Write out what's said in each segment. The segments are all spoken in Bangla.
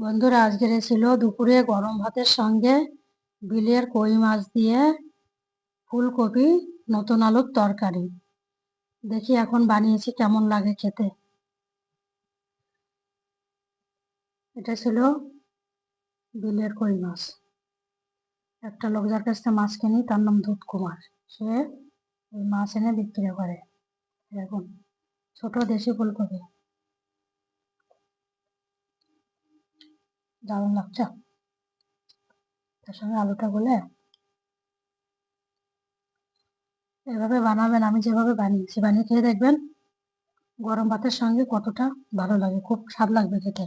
বন্ধুরা আজকের ছিল দুপুরে গরম ভাতের সঙ্গে বিলের কই মাছ দিয়ে ফুলকপি, নতুন আলুর তরকারি। দেখি এখন বানিয়েছি কেমন লাগে খেতে। এটা ছিল বিলের কই মাছ। একটা লোক যার কাছ থেকে মাছ কিনি, তার নাম দুধ কুমার সে ওই মাছ এনে বিক্রি করে। এখন ছোট দেশি ফুলকপি। দারুণ লাগছে। তার সঙ্গে আলুটা গলে এভাবে বানাবেন, আমি যেভাবে বানিয়েছি বানিয়ে খেয়ে দেখবেন গরম ভাতের সঙ্গে কতটা ভালো লাগে, খুব স্বাদ লাগবে খেতে।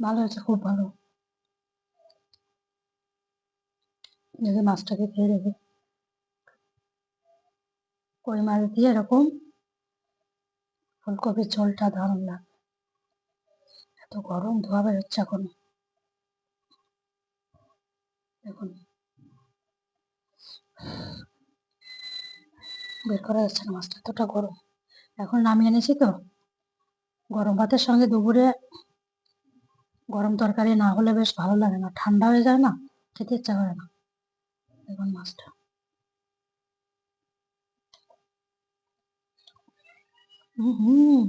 ভালো হয়েছে, খুব ভালো। দেখে মাছটাকে খেয়ে দেখে। কই মাছ দিয়ে এরকম ফুলকপির ঝোলটা দারুণ লাগে। গরম ধোয়া বেরোচ্ছে এখন। দেখুন। বের করা যাচ্ছে না, মাছটা এতটা গরম। এখন নামিয়ে এনেছি তো। গরম ভাতের সঙ্গে দুপুরে গরম তরকারি না হলে বেশ ভালো লাগে না। ঠান্ডা হয়ে যায় না, খেতে ইচ্ছা করে না। দেখুন মাছটা। হুম।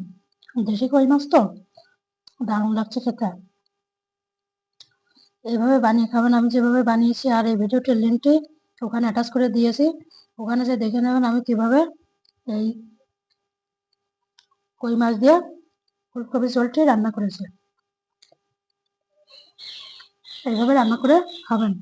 দেশি কই মাছ তো? দারুণ লাগছে খেতে। এইভাবে বানিয়ে খাবেন, আমি যেভাবে বানিয়েছি আর এই ভিডিওটির লিঙ্কটি ওখানে অ্যাটাচ করে দিয়েছি। ওখানে যে দেখে নেবেন আমি কীভাবে এই কই মাছ দিয়ে ফুলকপি ঝোলটি রান্না করেছি। এইভাবে রান্না করে খাবেন।